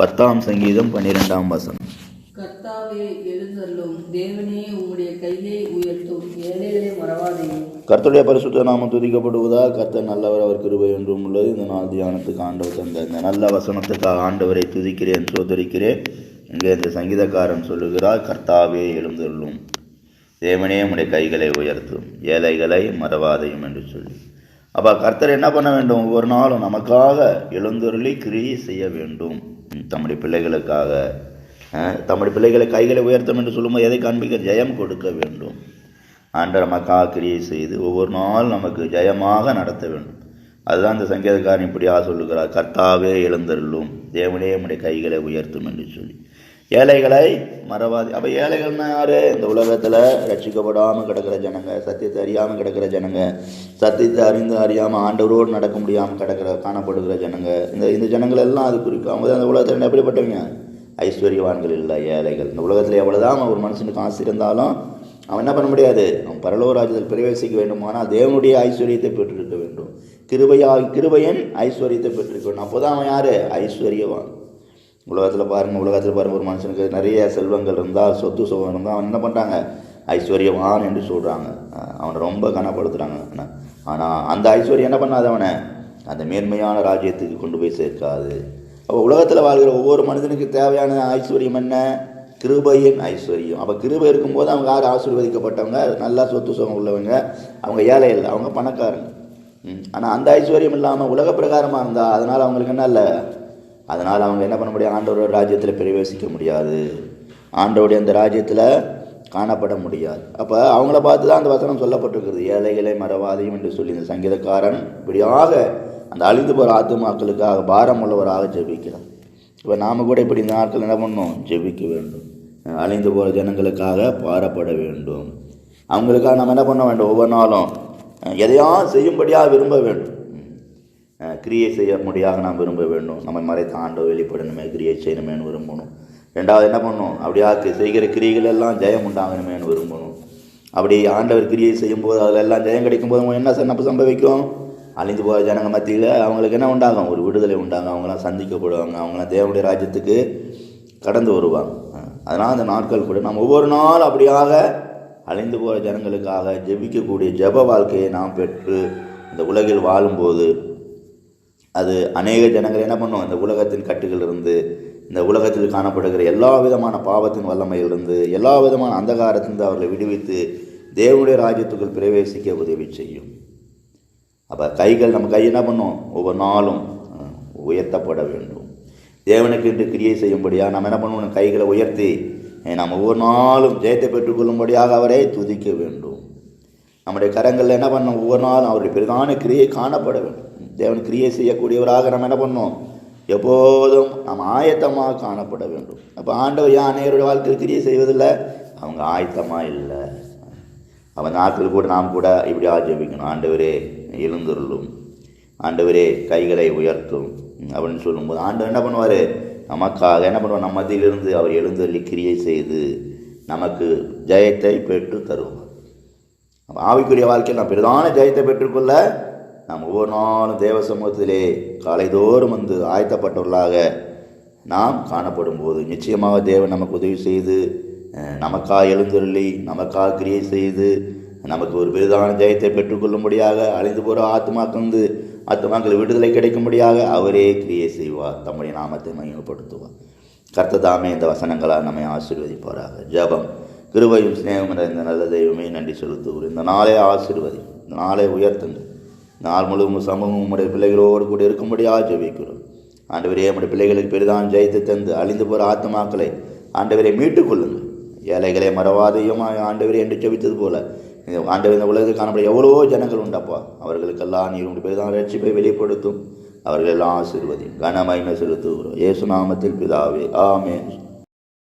பத்தாம் சங்கீதம் பன்னிரெண்டாம் வசனம். கர்த்தாவே எழுந்தருளும். தேவனே உம்முடைய கையை உயர்த்தும். ஏழைகளை மறவாதையும் கர்த்தருடைய பரிசுத்த நாமம் துதிக்கப்படுவதா கர்த்தர் நல்லவர் அவர் கிருபை என்றும் உள்ளது. இந்த நாள் தியானத்துக்கு ஆண்டவர் தந்த இந்த நல்ல வசனத்துக்காக ஆண்டவரை துதிக்கிறேன் சோதரிக்கிறேன் இங்கே இந்த சங்கீதக்காரன் சொல்லுகிறார் கர்த்தாவே எழுந்தருளும். தேவனே உம்முடைய கைகளை உயர்த்தும். ஏழைகளை மறவாதையும் என்று சொல்லி. அப்போ கர்த்தர் என்ன பண்ண வேண்டும்? ஒவ்வொரு நாளும் நமக்காக எழுந்தொருளி கிரியை செய்ய வேண்டும். தம்முடைய பிள்ளைகளுக்காக அஹ், தம்முடைய பிள்ளைகளை கைகளை உயர்த்தும் என்று சொல்லும்போது எதை காண்பிக்க? ஜெயம் கொடுக்க வேண்டும். ஆண்டவர் நமக்காக கிரியை செய்து ஒவ்வொரு நாள் நமக்கு ஜெயமாக நடத்த வேண்டும். அதுதான் இந்த சங்கீதக்காரன் இப்படியாக சொல்லுகிறார். கர்த்தாவே எழுந்தருளும். தேவனே நம்முடைய கைகளை உயர்த்தும் என்று சொல்லி. ஏழைகளை மறவாதி. அப்போ ஏழைகள்னா யார்? இந்த உலகத்தில் ரட்சிக்கப்படாமல் கிடக்கிற ஜனங்க சத்தியத்தை அறியாமல் கிடக்கிற ஜனங்க சத்தியத்தை அறிந்து அறியாமல் ஆண்டவரோடு நடக்க முடியாமல் கிடக்கிற காணப்படுகிற ஜனங்க. இந்த இந்த ஜனங்கள் எல்லாம் அது குறிக்கும் அவங்க அந்த இந்த உலகத்தில் எப்படிப்பட்டவங்க? ஐஸ்வர்யவான்கள் இல்லை ஏழைகள். இந்த உலகத்தில் எவ்வளோதான் ஒரு மனுஷனுக்கு ஆசை இருந்தாலும் அவன் என்ன பண்ண முடியாது? அவன் பரலோராஜ்யத்தில் பிரவேசிக்க வேண்டுமானால் தேவனுடைய ஐஸ்வர்யத்தை பெற்றிருக்க வேண்டும். கிருபையா கிருபையன் ஐஸ்வர்யத்தை பெற்றிருக்க வேண்டும். அப்போ தான் அவன் யார்? ஐஸ்வர்யவான். உலகத்தில் பாருங்கள் உலகத்தில் பாருங்கள் ஒரு மனுஷனுக்கு நிறைய செல்வங்கள் இருந்தால் சொத்து சுகம் இருந்தால் அவன் என்ன பண்ணுறாங்க ஐஸ்வர்யவான் என்று சொல்கிறாங்க அவனை ரொம்ப கனப்படுத்துகிறாங்க ஆனால் அந்த ஐஸ்வர்யம் என்ன பண்ணாது அவனை? அந்த மேன்மையான ராஜ்யத்துக்கு கொண்டு போய் சேர்க்காது. அப்போ உலகத்தில் வாழ்கிற ஒவ்வொரு மனிதனுக்கு தேவையான ஐஸ்வர்யம் என்ன? கிருபையின் ஐஸ்வர்யம். அப்போ கிருபை இருக்கும்போது அவங்க யார் ஆசீர்வதிக்கப்பட்டவங்க? நல்லா சொத்து சுகம் உள்ளவங்க. அவங்க ஏழை இல்லை அவங்க பணக்காரங்க. ஆனால் அந்த ஐஸ்வர்யம் இல்லாமல் உலக பிரகாரமாக இருந்தால் அதனால் அவங்களுக்கு என்ன இல்லை? அதனால் அவங்க என்ன பண்ண முடியாது ஆண்டவரோட ராஜ்யத்தில் பிரவேசிக்க முடியாது. ஆண்டவருடைய அந்த ராஜ்யத்தில் காணப்பட முடியாது. அப்போ அவங்கள பார்த்து தான் அந்த வசனம் சொல்லப்பட்டிருக்கிறது. ஏழைகளை மறவாதையும் என்று சொல்லி இந்த சங்கீதக்காரன் இப்படியாக அந்த அழிந்து போகிற ஆத்துமாக்களுக்காக பாரம் உள்ளவராக ஜெபிக்கிறார் இப்போ நாம் கூட இப்படி இந்த நாட்கள் என்ன பண்ணணும்? ஜெபிக்க வேண்டும். அழிந்து போகிற ஜனங்களுக்காக பாரப்பட வேண்டும். அவங்களுக்காக நம்ம என்ன பண்ண வேண்டும்? ஒவ்வொரு நாளும் எதையா செய்யும்படியாக விரும்ப வேண்டும். கிரியை செய்ய முடியாக நாம் விரும்ப வேண்டும். நம்ம மறைத்த ஆண்டோ வெளிப்படணுமே கிரியை செய்யணுமேனு விரும்பணும். ரெண்டாவது என்ன பண்ணணும்? அப்படியா கி- செய்கிற கிரியைகள் எல்லாம் ஜெயம் உண்டாகணுமேனு விரும்பணும். அப்படி ஆண்டவர் கிரியை செய்யும்போது அதில் எல்லாம் ஜெயம் கிடைக்கும்போது அவங்க என்ன ச- சம்பவிக்கும் அழிந்து போகிற ஜனங்க மத்தியில் அவங்களுக்கு என்ன உண்டாகும்? ஒரு விடுதலை உண்டாகும். அவங்களாம் சந்திக்கப்படுவாங்க. அவங்களாம் தேவனுடைய ராஜ்யத்துக்கு கடந்து வருவாங்க. அதனால் அந்த நாட்கள் கூட நாம் ஒவ்வொரு நாள் அப்படியாக அழிந்து போகிற ஜனங்களுக்காக ஜெபிக்கக்கூடிய ஜெப வாழ்க்கையை நாம் பெற்று இந்த உலகில் வாழும்போது அது அநேக ஜனங்கள் என்ன பண்ணும்? இந்த உலகத்தின் கட்டுகளிலிருந்து இந்த உலகத்தில் காணப்படுகிற எல்லா விதமான பாவத்தின் வல்லமையிலிருந்து எல்லா விதமான அந்தகாரத்திலிருந்து அவர்களை விடுவித்து தேவனுடைய ராஜ்யத்துக்குள் பிரவேசிக்க உதவி செய்யும். அப்போ கைகள் நம்ம கை என்ன பண்ணும்? ஒவ்வொரு நாளும் உயர்த்தப்பட வேண்டும். தேவனுக்கு என்று கிரியை செய்யும்படியாக நம்ம என்ன பண்ணணும் கைகளை உயர்த்தி நாம் ஒவ்வொரு நாளும் ஜெயத்தை பெற்றுக்கொள்ளும்படியாக அவரை துதிக்க வேண்டும். நம்முடைய கரங்களில் என்ன பண்ணும்? ஒவ்வொரு நாளும் அவருடைய பெரிதான கிரியை காணப்பட வேண்டும். தேவன் கிரியை செய்யக்கூடியவராக நம்ம என்ன பண்ணோம்? எப்போதும் நாம் ஆயத்தமாக காணப்பட வேண்டும். அப்போ ஆண்டவர் ஏன் அநேகருடைய வாழ்க்கையில் கிரியை செய்வதில்லை. அவங்க ஆயத்தமாக இல்லை. அவன் நாட்கள் கூட நாம் கூட இப்படி ஆஜபிக்கணும் ஆண்டவரே எழுந்துருளும். ஆண்டவரே கைகளை உயர்த்தும். அப்படின்னு சொல்லும்போது ஆண்டவர் என்ன பண்ணுவார்? நமக்காக என்ன பண்ணுவார்? நம்ம மத்தியிலிருந்து அவர் எழுந்தருளி கிரியை செய்து நமக்கு ஜெயத்தை பெற்று தருவார். அப்போ ஆவிக்குரிய வாழ்க்கையில் நாம் பிரதான ஜெயத்தை பெற்றுக்கொள்ள நாம் ஒவ்வொரு நாளும் தேவ சமூகத்திலே காலைதோறும் வந்து ஆயத்தப்பட்டவர்களாக நாம் காணப்படும் போது நிச்சயமாக தேவன் நமக்கு உதவி செய்து நமக்காக எழுந்தருளி நமக்காக கிரியை செய்து நமக்கு ஒரு பெரிதான ஜெயத்தை பெற்றுக்கொள்ளும்படியாக அழிந்து போகிற ஆத்மாக்கள் வந்து ஆத்மாக்கள் விடுதலை கிடைக்கும்படியாக அவரே கிரியை செய்வார். தம்முடைய நாமத்தை மகிமைப்படுத்துவார். கர்த்ததாமே இந்த வசனங்களால் நம்மை ஆசீர்வதிப்பாராக. ஜெபம் கிருபையும் சிநேகம் என்ற இந்த நல்ல தெய்வமே நன்றி செலுத்துவோம் இந்த நாளை ஆசீர்வதி இந்த நாளை உயர்த்துங்க நாள் முழுவதும் சமூகம் உடைய பிள்ளைகளோடு கூட இருக்கும்படியாக ஜெபிக்கிறோம். ஆண்டவரே நம்முடைய பிள்ளைகளுக்கு பெரிதான் ஜெயித்து தந்து அழிந்து போகிற ஆத்மாக்களை ஆண்டவரை மீட்டுக் கொள்ளுங்கள் ஏழைகளை மறவாதையும் ஆண்டவரே என்று ஜெபித்தது போல இந்த ஆண்டவர் இந்த உலகத்தில் காணப்பட எவ்வளவோ ஜனங்கள் உண்டப்பா. அவர்களுக்கெல்லாம் நீர் மூணு பேர் தான் ரட்சிப்பை வெளிப்படுத்தும். அவர்கள் எல்லாம் ஆசீர்வதி செலுத்துகிறோம். இயேசு நாமத்தில் பிதாவே. ஆமே